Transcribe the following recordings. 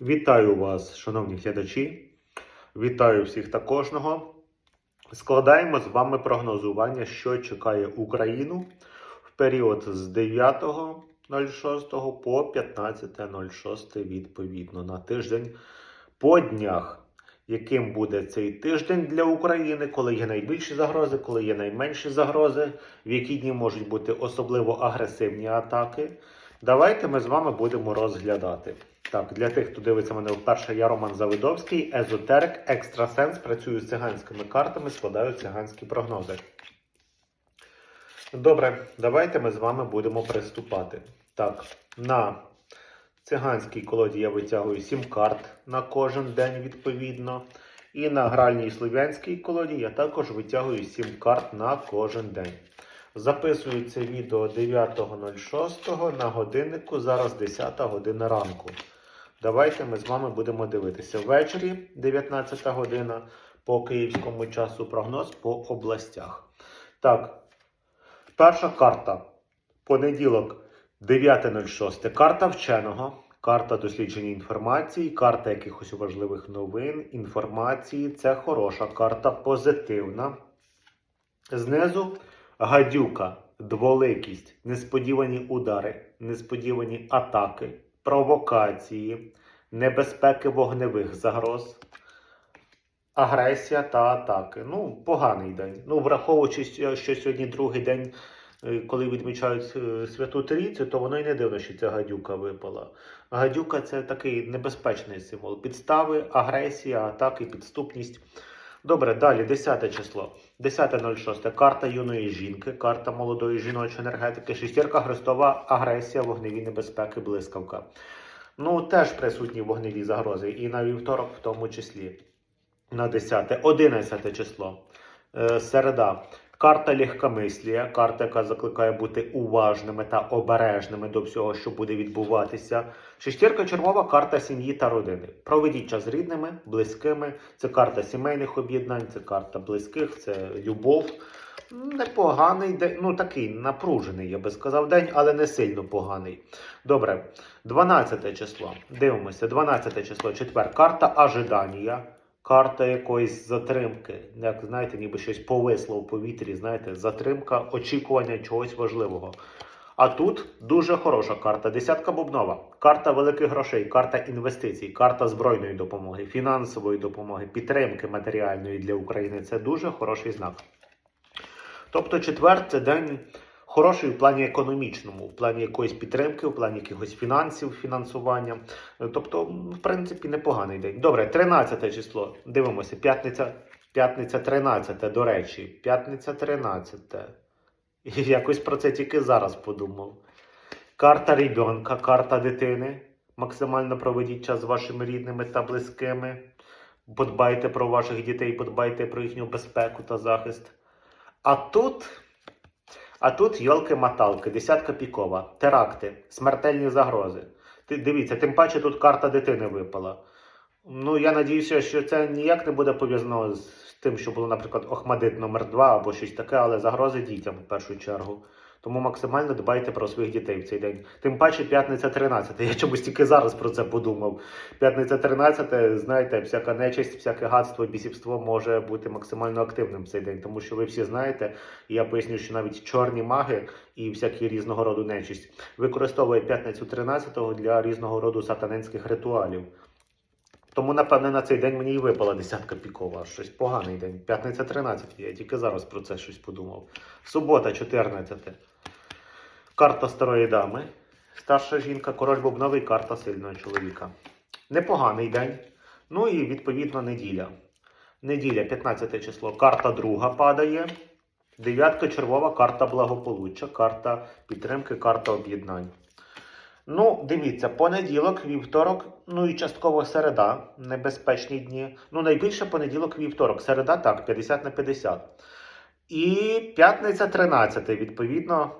Вітаю вас, шановні глядачі. Вітаю всіх та кожного. Складаємо з вами прогнозування, що чекає Україну в період з 9.06 по 15.06 відповідно на тиждень по днях. Яким буде цей тиждень для України, коли є найбільші загрози, коли є найменші загрози, в які дні можуть бути особливо агресивні атаки. Давайте ми з вами будемо розглядати. Так, для тих, хто дивиться мене вперше, я Роман Завидовський, езотерик, екстрасенс, працюю з циганськими картами, складаю циганські прогнози. Добре, давайте ми з вами будемо приступати. Так, на циганській колоді я витягую 7 карт на кожен день відповідно. І на гральній слов'янській колоді я також витягую 7 карт на кожен день. Записую це відео 9.06 на годиннику, зараз 10 година ранку. Давайте ми з вами будемо дивитися ввечері, 19 година по київському часу прогноз по областях. Так, перша карта. Понеділок, 9.06. Карта вченого, карта дослідження інформації, карта якихось важливих новин, інформації. Це хороша карта, позитивна. Знизу гадюка, дволикість, несподівані удари, несподівані атаки, провокації, небезпеки вогневих загроз, агресія та атаки. Ну, поганий день. Ну, враховуючи, що сьогодні другий день, е, коли відмічають е, Святу Трійцю, то воно й не дивно, що ця гадюка випала. Гадюка це такий небезпечний символ. Підстави, агресія, атаки, підступність. Добре, далі, 10 число. 10.06. Карта юної жінки, карта молодої жіночої енергетики, шестірка Христова, агресія, вогневі небезпеки, блискавка. Ну, теж присутні вогневі загрози, і на вівторок в тому числі. На 10, 11 число. Е, середа. Карта легкомислія, карта, яка закликає бути уважними та обережними до всього, що буде відбуватися. Шестірка червова карта сім'ї та родини. Проведіть час з рідними, близькими. Це карта сімейних об'єднань, це карта близьких, це любов. Непоганий день, ну такий напружений, я би сказав, день, але не сильно поганий. Добре, 12 число. Дивимося, 12 число, четвер. Карта ожидання. Карта якоїсь затримки, як знаєте, ніби щось повисло в повітрі, знаєте, затримка, очікування чогось важливого. А тут дуже хороша карта. Десятка бубнова, карта великих грошей, карта інвестицій, карта збройної допомоги, фінансової допомоги, підтримки матеріальної для України. Це дуже хороший знак. Тобто, четвер це день хороший в плані економічному, в плані якоїсь підтримки, в плані якихось фінансів, фінансування. Тобто, в принципі, непоганий день. Добре, 13 число. Дивимося, п'ятниця, п'ятниця 13, до речі, п'ятниця 13. І якось про це тільки зараз подумав. Карта ребенка, карта дитини. Максимально проведіть час з вашими рідними та близькими. Подбайте про ваших дітей, подбайте про їхню безпеку та захист. А тут. А тут йолки-маталки, десятка пікова, теракти, смертельні загрози. Ти дивіться, тим паче тут карта дитини випала. Ну, я надіюся, що це ніяк не буде пов'язано з тим, що було, наприклад, Охмадит номер 2 або щось таке, але загрози дітям в першу чергу. Тому максимально дбайте про своїх дітей в цей день. Тим паче п'ятниця 13. Я чомусь тільки зараз про це подумав. П'ятниця 13, знаєте, всяка нечисть, всяке гадство, бісівство може бути максимально активним в цей день, тому що ви всі знаєте, і я поясню, що навіть чорні маги і всякі різного роду нечисть використовує п'ятницю 13 для різного роду сатанинських ритуалів. Тому, напевне, на цей день мені і випала десятка пікова. Щось поганий день. П'ятниця 13. Я тільки зараз про це щось подумав. Субота, 14. Карта старої дами. Старша жінка, король бубновий, карта сильного чоловіка. Непоганий день. Ну і відповідно неділя. Неділя, 15 число. Карта друга падає. Дев'ятка червова, карта благополуччя, карта підтримки, карта об'єднань. Ну, дивіться, понеділок, вівторок, ну і частково середа, небезпечні дні. Ну, найбільше понеділок, вівторок. Середа так, 50 на 50. І п'ятниця 13, відповідно,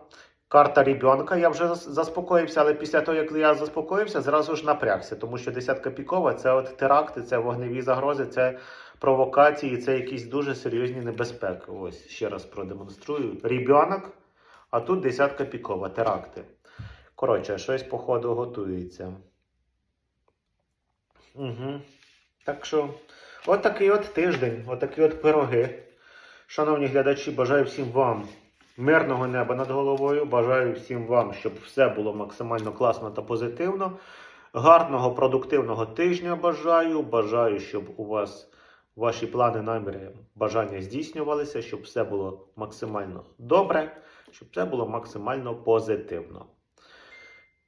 карта ребенка. Я вже заспокоївся, але після того, як я заспокоївся, зразу ж напрягся, тому що десятка пікова це от теракти, це вогневі загрози, це провокації, це якісь дуже серйозні небезпеки. Ось ще раз продемонструю. Ребенок, а тут десятка пікова, теракти. Коротше, щось, походу, готується. Угу. Так що, от такий от тиждень, от такі от пироги. Шановні глядачі, бажаю всім вам мирного неба над головою. Бажаю всім вам, щоб все було максимально класно та позитивно. Гарного, продуктивного тижня бажаю. Бажаю, щоб у вас ваші плани, наміри, бажання здійснювалися, щоб все було максимально добре, щоб все було максимально позитивно.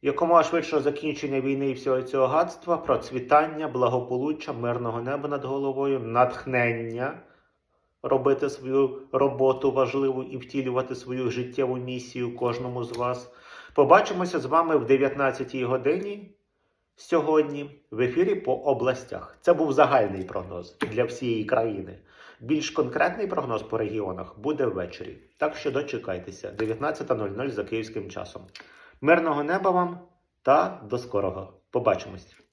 Якомога швидшого закінчення війни і всього цього гадства, процвітання, благополуччя, мирного неба над головою, натхнення робити свою роботу важливу і втілювати свою життєву місію кожному з вас. Побачимося з вами в 19-й годині сьогодні в ефірі по областях. Це був загальний прогноз для всієї країни. Більш конкретний прогноз по регіонах буде ввечері. Так що дочекайтеся 19.00 за київським часом. Мирного неба вам та до скорого. Побачимось!